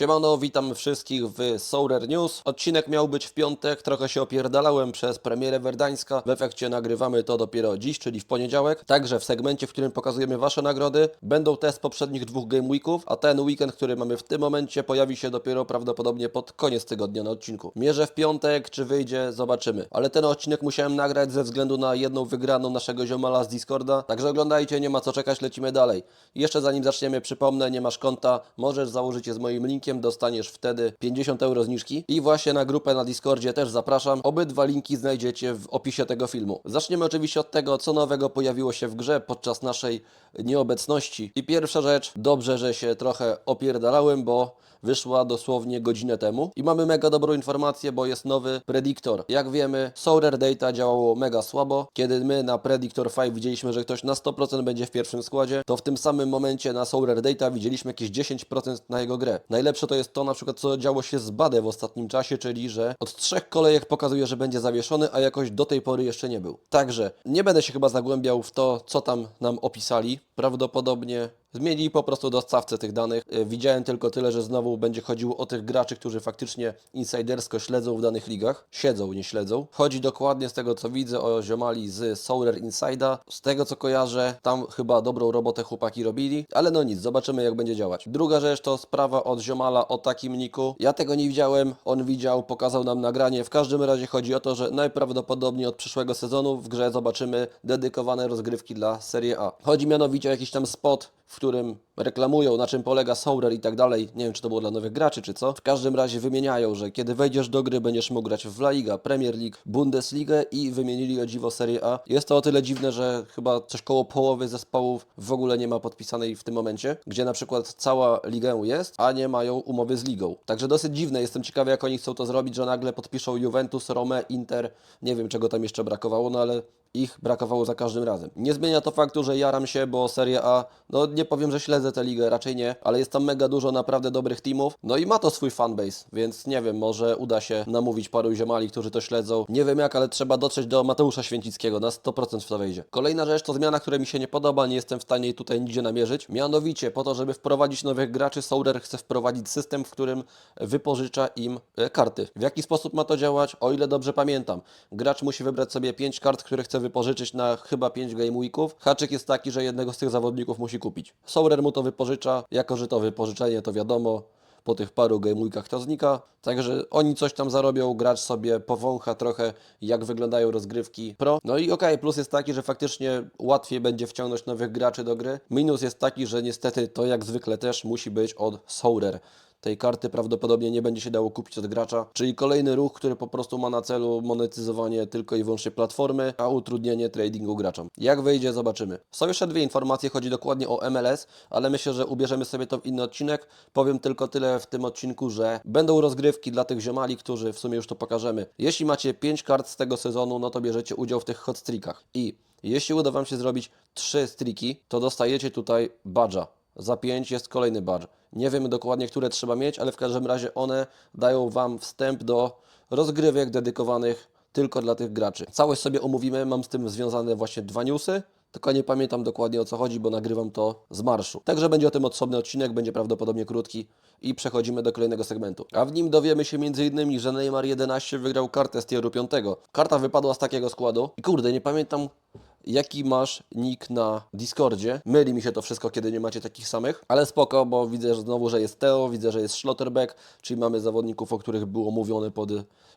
Siemano, witam wszystkich w Sourer News. Odcinek miał być w piątek, trochę się opierdalałem przez premierę Werdańska. W efekcie nagrywamy to dopiero dziś, czyli w poniedziałek. Także w segmencie, w którym pokazujemy Wasze nagrody, będą te z poprzednich dwóch Game Weeków, a ten weekend, który mamy w tym momencie, pojawi się dopiero prawdopodobnie pod koniec tygodnia na odcinku. Mierzę w piątek, czy wyjdzie, zobaczymy. Ale ten odcinek musiałem nagrać ze względu na jedną wygraną naszego ziomala z Discorda. Także oglądajcie, nie ma co czekać, lecimy dalej. Jeszcze zanim zaczniemy, przypomnę, nie masz konta, możesz założyć je z moim linkiem, dostaniesz wtedy 50 euro zniżki. I właśnie na grupę na Discordzie też zapraszam. Obydwa linki znajdziecie w opisie tego filmu. Zaczniemy oczywiście od tego, co nowego pojawiło się w grze podczas naszej nieobecności. I pierwsza rzecz, dobrze, że się trochę opierdalałem, bo wyszła dosłownie godzinę temu. I mamy mega dobrą informację, bo jest nowy prediktor. Jak wiemy, Sourer Data działało mega słabo. Kiedy my na Predictor 5 widzieliśmy, że ktoś na 100% będzie w pierwszym składzie, to w tym samym momencie na Sourer Data widzieliśmy jakieś 10% na jego grę. Najlepsze to jest to na przykład, co działo się z Bade w ostatnim czasie, czyli że od trzech kolejek pokazuje, że będzie zawieszony, a jakoś do tej pory jeszcze nie był. Także nie będę się chyba zagłębiał w to, co tam nam opisali. Prawdopodobnie Zmienili po prostu dostawcę tych danych. E, Widziałem tylko tyle, że znowu będzie chodziło o tych graczy, którzy faktycznie insidersko śledzą w danych ligach. Siedzą, nie śledzą. Chodzi dokładnie z tego, co widzę o ziomali z Sourer Insida. Z tego, co kojarzę, tam chyba dobrą robotę chłopaki robili. Ale no nic, zobaczymy jak będzie działać. Druga rzecz to sprawa od ziomala o takim niku. Ja tego nie widziałem, on widział, pokazał nam nagranie. W każdym razie chodzi o to, że najprawdopodobniej od przyszłego sezonu w grze zobaczymy dedykowane rozgrywki dla Serie A. Chodzi mianowicie o jakiś tam spot, w którym reklamują, na czym polega Sourer i tak dalej. Nie wiem, czy to było dla nowych graczy, czy co. W każdym razie wymieniają, że kiedy wejdziesz do gry, będziesz mógł grać w La Liga, Premier League, Bundesligę i wymienili o dziwo Serie A. Jest to o tyle dziwne, że chyba coś koło połowy zespołów w ogóle nie ma podpisanej w tym momencie, gdzie na przykład cała ligę jest, a nie mają umowy z ligą. Także dosyć dziwne. Jestem ciekawy, jak oni chcą to zrobić, że nagle podpiszą Juventus, Rome, Inter. Nie wiem, czego tam jeszcze brakowało, no ale ich brakowało za każdym razem. Nie zmienia to faktu, że jaram się, bo Serie A, no nie powiem, że śledzę tę ligę, raczej nie, ale jest tam mega dużo naprawdę dobrych teamów, no i ma to swój fanbase, więc nie wiem, może uda się namówić paru ziomali, którzy to śledzą. Nie wiem jak, ale trzeba dotrzeć do Mateusza Święcickiego, na 100% w to wejdzie. Kolejna rzecz to zmiana, która mi się nie podoba, nie jestem w stanie jej tutaj nigdzie namierzyć. Mianowicie, po to, żeby wprowadzić nowych graczy, Sourer chce wprowadzić system, w którym wypożycza im e, karty. W jaki sposób ma to działać? O ile dobrze pamiętam, gracz musi wybrać sobie 5 kart, które chce wypożyczyć na chyba 5 game weeków. Haczyk jest taki, że jednego z tych zawodników musi kupić. Sourer mu to wypożycza, jako że to wypożyczenie to wiadomo, po tych paru game weekach to znika. Także oni coś tam zarobią, gracz sobie powącha trochę, jak wyglądają rozgrywki pro. No i okej, plus jest taki, że faktycznie łatwiej będzie wciągnąć nowych graczy do gry. Minus jest taki, że niestety to jak zwykle też musi być od Sourer. Tej karty prawdopodobnie nie będzie się dało kupić od gracza, czyli kolejny ruch, który po prostu ma na celu monetyzowanie tylko i wyłącznie platformy, a utrudnienie tradingu graczom. Jak wyjdzie, zobaczymy. Są jeszcze dwie informacje, chodzi dokładnie o MLS, ale myślę, że ubierzemy sobie to w inny odcinek. Powiem tylko tyle w tym odcinku, że będą rozgrywki dla tych ziomali, którzy w sumie już to pokażemy. Jeśli macie 5 kart z tego sezonu, no to bierzecie udział w tych hot streakach. I jeśli uda Wam się zrobić 3 streaki, to dostajecie tutaj badża. Za 5 jest kolejny badge. Nie wiemy dokładnie, które trzeba mieć, ale w każdym razie one dają Wam wstęp do rozgrywek dedykowanych tylko dla tych graczy. Całość sobie omówimy, mam z tym związane właśnie dwa newsy, tylko nie pamiętam dokładnie o co chodzi, bo nagrywam to z marszu. Także będzie o tym osobny odcinek, będzie prawdopodobnie krótki i przechodzimy do kolejnego segmentu. A w nim dowiemy się m.in., że Neymar 11 wygrał kartę z tieru 5. Karta wypadła z takiego składu i kurde, nie pamiętam jaki masz nick na Discordzie. Myli mi się to wszystko, kiedy nie macie takich samych, ale spoko, bo widzę że znowu, że jest Teo, widzę, że jest Schlotterbeck, czyli mamy zawodników, o których było mówione pod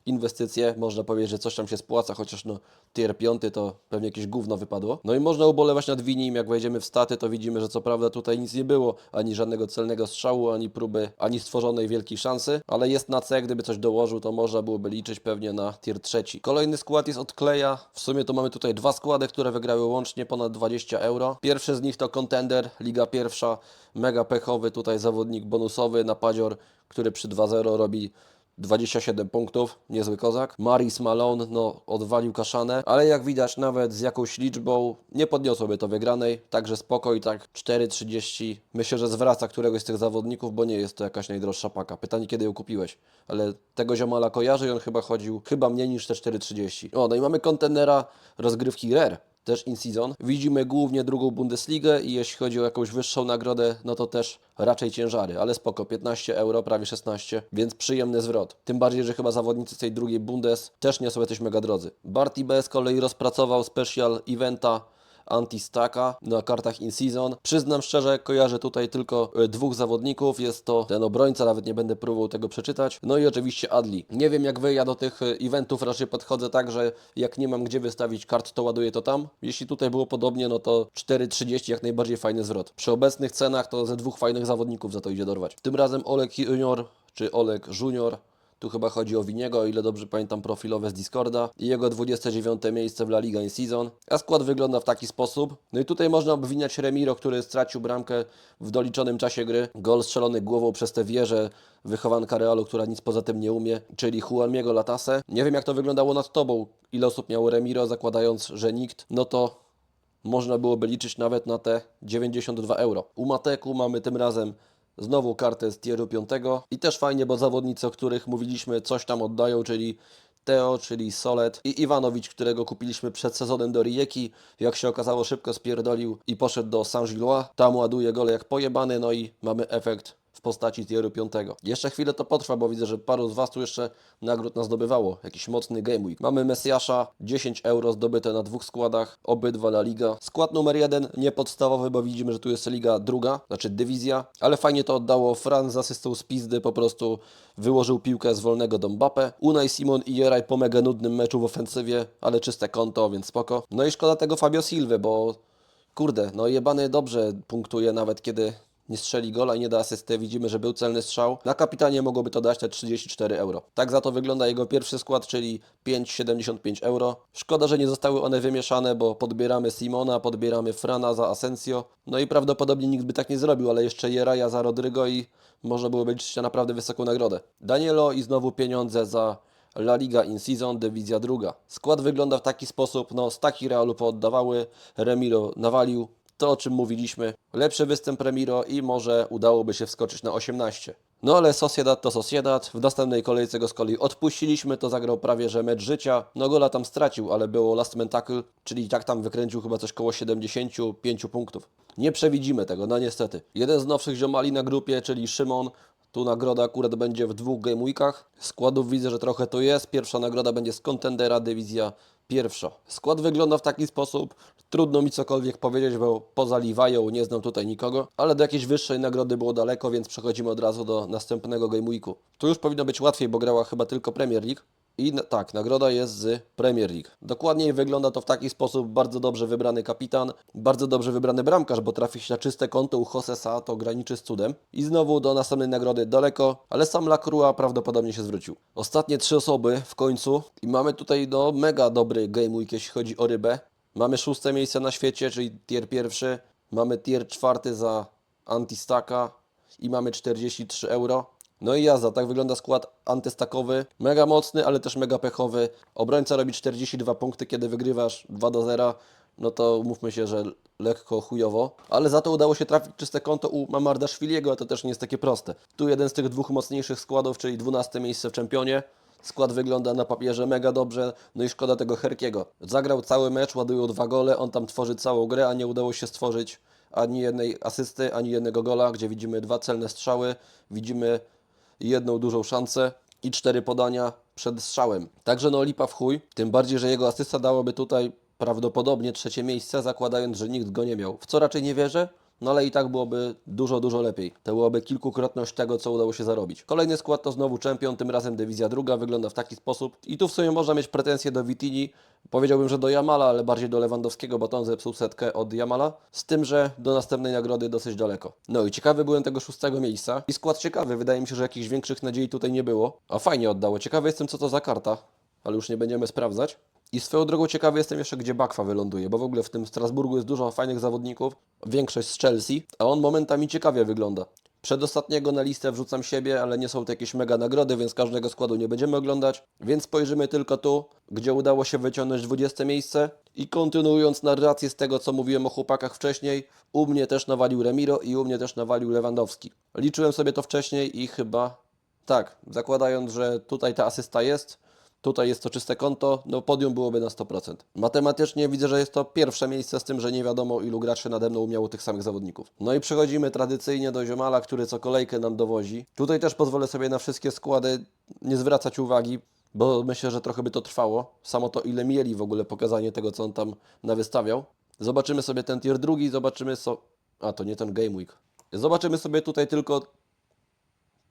inwestycje. Można powiedzieć, że coś tam się spłaca, chociaż no tier 5 to pewnie jakieś gówno wypadło. No i można ubolewać nad Winim, jak wejdziemy w staty, to widzimy, że co prawda tutaj nic nie było, ani żadnego celnego strzału, ani próby, ani stworzonej wielkiej szansy, ale jest na C, gdyby coś dołożył, to można byłoby liczyć pewnie na tier trzeci. Kolejny skład jest od Kleja, w sumie to mamy tutaj dwa składy, które wygrały łącznie ponad 20 euro. Pierwszy z nich to Contender, Liga Pierwsza, mega pechowy tutaj zawodnik bonusowy, napadzior, który przy 2-0 robi 27 punktów, niezły kozak. Maris Malone, no, odwalił kaszanę, ale jak widać, nawet z jakąś liczbą nie podniosłoby to wygranej, także spoko i tak 4,30. Myślę, że zwraca któregoś z tych zawodników, bo nie jest to jakaś najdroższa paka. Pytanie, kiedy ją kupiłeś, ale tego ziomala kojarzy i on chyba chodził chyba mniej niż te 4,30. O, no i mamy kontenera rozgrywki Rare. Też in season. Widzimy głównie drugą Bundesligę i jeśli chodzi o jakąś wyższą nagrodę, no to też raczej ciężary, ale spoko, 15 euro, prawie 16, więc przyjemny zwrot. Tym bardziej, że chyba zawodnicy tej drugiej Bundes też nie są jacyś mega drodzy. Barty B z kolei rozpracował special eventa Antistaka na kartach in season. Przyznam szczerze, kojarzę tutaj tylko e, dwóch zawodników. Jest to ten obrońca, nawet nie będę próbował tego przeczytać. No i oczywiście Adli. Nie wiem jak wy, ja do tych e, eventów raczej podchodzę tak, że jak nie mam gdzie wystawić kart, to ładuję to tam. Jeśli tutaj było podobnie, no to 4,30 jak najbardziej fajny zwrot. Przy obecnych cenach to ze dwóch fajnych zawodników za to idzie dorwać. Tym razem Olek Junior czy Olek Junior tu chyba chodzi o Winiego, o ile dobrze pamiętam profilowe z Discorda. I jego 29 miejsce w La Liga in Season. A skład wygląda w taki sposób. No i tutaj można obwiniać Remiro, który stracił bramkę w doliczonym czasie gry. Gol strzelony głową przez tę wieżę wychowanka Realu, która nic poza tym nie umie, czyli Juanmiego Latase. Nie wiem jak to wyglądało nad tobą. Ile osób miało Remiro, zakładając, że nikt. No to można byłoby liczyć nawet na te 92 euro. U Mateku mamy tym razem znowu kartę z tieru 5 i też fajnie, bo zawodnicy, o których mówiliśmy, coś tam oddają, czyli Teo, czyli Solet i Iwanowicz, którego kupiliśmy przed sezonem do Rijeki. Jak się okazało, szybko spierdolił i poszedł do Saint-Gillois. Tam ładuje gole jak pojebany, no i mamy efekt postaci tieru 5. Jeszcze chwilę to potrwa, bo widzę, że paru z Was tu jeszcze nagród nas zdobywało. Jakiś mocny game week. Mamy Mesjasza, 10 euro zdobyte na dwóch składach, obydwa La Liga. Skład numer jeden, nie podstawowy, bo widzimy, że tu jest Liga druga, znaczy dywizja, ale fajnie to oddało. Franz z asystą z pizdy po prostu wyłożył piłkę z wolnego do Mbappe. Unai Simon i Jeraj po mega nudnym meczu w ofensywie, ale czyste konto, więc spoko. No i szkoda tego Fabio Silva, bo kurde, no jebany dobrze punktuje nawet kiedy nie strzeli gola i nie da asysty. Widzimy, że był celny strzał. Na kapitanie mogłoby to dać te 34 euro. Tak za to wygląda jego pierwszy skład, czyli 5,75 euro. Szkoda, że nie zostały one wymieszane, bo podbieramy Simona, podbieramy Frana za Asensio. No i prawdopodobnie nikt by tak nie zrobił, ale jeszcze Jeraja za Rodrygo i można byłoby liczyć na naprawdę wysoką nagrodę. Danielo i znowu pieniądze za La Liga in Season, dywizja druga. Skład wygląda w taki sposób, no staki Realu pooddawały, Remiro nawalił, to o czym mówiliśmy. Lepszy występ Remiro i może udałoby się wskoczyć na 18. No ale Sociedad to Sociedad. W następnej kolejce go z kolei odpuściliśmy, to zagrał prawie że mecz życia. No gola tam stracił, ale było last man tackle, czyli tak tam wykręcił chyba coś koło 75 punktów. Nie przewidzimy tego, no niestety. Jeden z nowszych ziomali na grupie, czyli Szymon, tu nagroda akurat będzie w dwóch game weekach. Składów widzę, że trochę to jest. Pierwsza nagroda będzie z kontendera, dywizja pierwsza. Skład wygląda w taki sposób. Trudno mi cokolwiek powiedzieć, bo poza Liwają nie znam tutaj nikogo, ale do jakiejś wyższej nagrody było daleko, więc przechodzimy od razu do następnego game weeku. Tu już powinno być łatwiej, bo grała chyba tylko Premier League. I tak, nagroda jest z Premier League. Dokładniej wygląda to w taki sposób, bardzo dobrze wybrany kapitan, bardzo dobrze wybrany bramkarz, bo trafi się na czyste konto u Josesa, to graniczy z cudem. I znowu do następnej nagrody daleko, ale sam Lacroix prawdopodobnie się zwrócił. Ostatnie trzy osoby w końcu i mamy tutaj no mega dobry game week, jeśli chodzi o rybę. Mamy szóste miejsce na świecie, czyli tier pierwszy. Mamy tier czwarty za Antistaka i mamy 43 euro. No i jazda, tak wygląda skład antystakowy. Mega mocny, ale też mega pechowy. Obrońca robi 42 punkty, kiedy wygrywasz 2 do 0. No to mówmy się, że lekko chujowo. Ale za to udało się trafić czyste konto u Mamarda Szwiliego, a to też nie jest takie proste. Tu jeden z tych dwóch mocniejszych składów, czyli 12 miejsce w czempionie. Skład wygląda na papierze mega dobrze, no i szkoda tego Herkiego. Zagrał cały mecz, ładują dwa gole, on tam tworzy całą grę, a nie udało się stworzyć ani jednej asysty, ani jednego gola, gdzie widzimy dwa celne strzały, widzimy jedną dużą szansę i cztery podania przed strzałem. Także no lipa w chuj, tym bardziej, że jego asysta dałoby tutaj prawdopodobnie trzecie miejsce, zakładając, że nikt go nie miał. W co raczej nie wierzę, no ale i tak byłoby dużo, dużo lepiej. To byłoby kilkukrotność tego, co udało się zarobić. Kolejny skład to znowu czempion, tym razem dywizja druga, wygląda w taki sposób. I tu w sumie można mieć pretensje do Vitini, powiedziałbym, że do Jamala, ale bardziej do Lewandowskiego, bo to zepsuł setkę od Jamala. Z tym, że do następnej nagrody dosyć daleko. No i ciekawy byłem tego szóstego miejsca. I skład ciekawy, wydaje mi się, że jakichś większych nadziei tutaj nie było. A fajnie oddało. Ciekawy jestem, co to za karta, ale już nie będziemy sprawdzać. I swoją drogą ciekawy jestem jeszcze, gdzie Bakwa wyląduje, bo w ogóle w tym Strasburgu jest dużo fajnych zawodników, większość z Chelsea, a on momentami ciekawie wygląda. Przedostatniego na listę wrzucam siebie, ale nie są to jakieś mega nagrody, więc każdego składu nie będziemy oglądać. Więc spojrzymy tylko tu, gdzie udało się wyciągnąć 20 miejsce. I kontynuując narrację z tego, co mówiłem o chłopakach wcześniej, u mnie też nawalił Remiro i u mnie też nawalił Lewandowski. Liczyłem sobie to wcześniej i chyba tak, zakładając, że tutaj ta asysta jest, Tutaj jest to czyste konto, no podium byłoby na 100%. Matematycznie widzę, że jest to pierwsze miejsce z tym, że nie wiadomo ilu graczy nade mną miało tych samych zawodników. No i przechodzimy tradycyjnie do Ziomala, który co kolejkę nam dowozi. Tutaj też pozwolę sobie na wszystkie składy nie zwracać uwagi, bo myślę, że trochę by to trwało. Samo to ile mieli w ogóle pokazanie tego, co on tam nawystawiał. Zobaczymy sobie ten tier drugi, zobaczymy so... A, to nie ten Game Week. Zobaczymy sobie tutaj tylko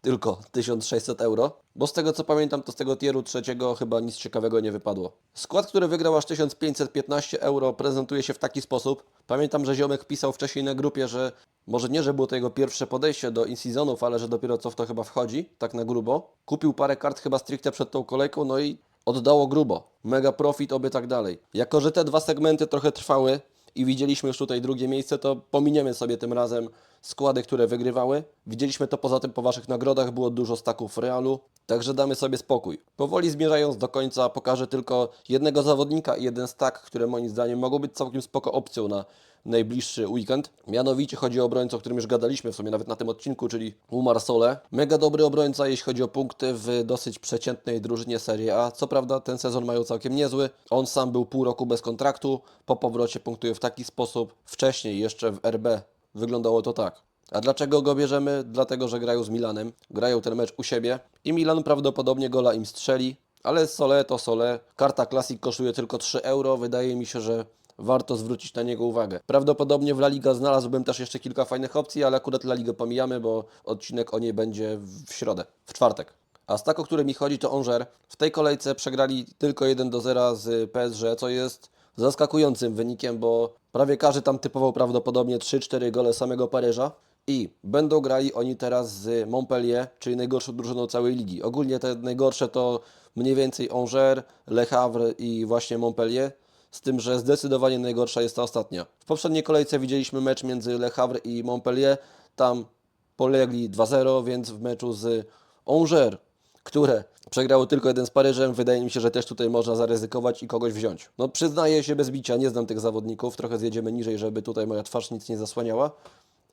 tylko 1600 euro, bo z tego co pamiętam, to z tego tieru trzeciego chyba nic ciekawego nie wypadło. Skład, który wygrał aż 1515 euro, prezentuje się w taki sposób. Pamiętam, że ziomek pisał wcześniej na grupie, że może nie, że było to jego pierwsze podejście do in-seasonów, ale że dopiero co w to chyba wchodzi, tak na grubo. Kupił parę kart chyba stricte przed tą kolejką, no i oddało grubo. Mega profit, oby tak dalej. Jako, że te dwa segmenty trochę trwały, i widzieliśmy już tutaj drugie miejsce, to pominiemy sobie tym razem składy, które wygrywały. Widzieliśmy to poza tym po Waszych nagrodach, było dużo staków Realu, także damy sobie spokój. Powoli zmierzając do końca, pokażę tylko jednego zawodnika i jeden stak, które moim zdaniem mogą być całkiem spoko opcją na najbliższy weekend. Mianowicie chodzi o obrońcę, o którym już gadaliśmy w sumie nawet na tym odcinku, czyli Umar Sole. Mega dobry obrońca, jeśli chodzi o punkty w dosyć przeciętnej drużynie Serie A. Co prawda ten sezon mają całkiem niezły. On sam był pół roku bez kontraktu, po powrocie punktuje w taki sposób. Wcześniej jeszcze w RB wyglądało to tak. A dlaczego go bierzemy? Dlatego, że grają z Milanem, grają ten mecz u siebie i Milan prawdopodobnie gola im strzeli, ale Sole to Sole. Karta Classic kosztuje tylko 3 euro. Wydaje mi się, że warto zwrócić na niego uwagę. Prawdopodobnie w La Liga znalazłbym też jeszcze kilka fajnych opcji, ale akurat La Ligę pomijamy, bo odcinek o niej będzie w środę, w czwartek. A z tak, o który mi chodzi, to Angers. W tej kolejce przegrali tylko 1 do 0 z PSG, co jest zaskakującym wynikiem, bo prawie każdy tam typował prawdopodobnie 3-4 gole samego Paryża. I będą grali oni teraz z Montpellier, czyli najgorszą drużyną całej ligi. Ogólnie te najgorsze to mniej więcej Angers, Le Havre i właśnie Montpellier. Z tym, że zdecydowanie najgorsza jest ta ostatnia. W poprzedniej kolejce widzieliśmy mecz między Le Havre i Montpellier. Tam polegli 2-0, więc w meczu z Angers, które przegrało tylko jeden z Paryżem, wydaje mi się, że też tutaj można zaryzykować i kogoś wziąć. No przyznaję się bez bicia, nie znam tych zawodników, trochę zjedziemy niżej, żeby tutaj moja twarz nic nie zasłaniała,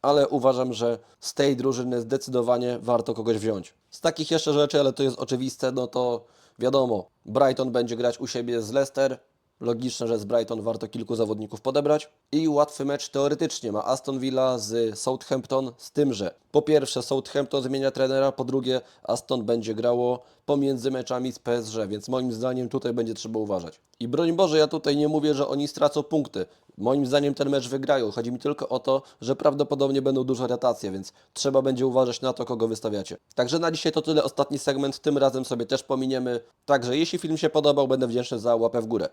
ale uważam, że z tej drużyny zdecydowanie warto kogoś wziąć. Z takich jeszcze rzeczy, ale to jest oczywiste, no to wiadomo, Brighton będzie grać u siebie z Leicester, Logiczne, że z Brighton warto kilku zawodników podebrać. I łatwy mecz teoretycznie ma Aston Villa z Southampton, z tym, że po pierwsze Southampton zmienia trenera, po drugie Aston będzie grało pomiędzy meczami z PSG, więc moim zdaniem tutaj będzie trzeba uważać. I broń Boże, ja tutaj nie mówię, że oni stracą punkty. Moim zdaniem ten mecz wygrają. Chodzi mi tylko o to, że prawdopodobnie będą duże rotacje, więc trzeba będzie uważać na to, kogo wystawiacie. Także na dzisiaj to tyle. Ostatni segment, tym razem sobie też pominiemy. Także jeśli film się podobał, będę wdzięczny za łapę w górę.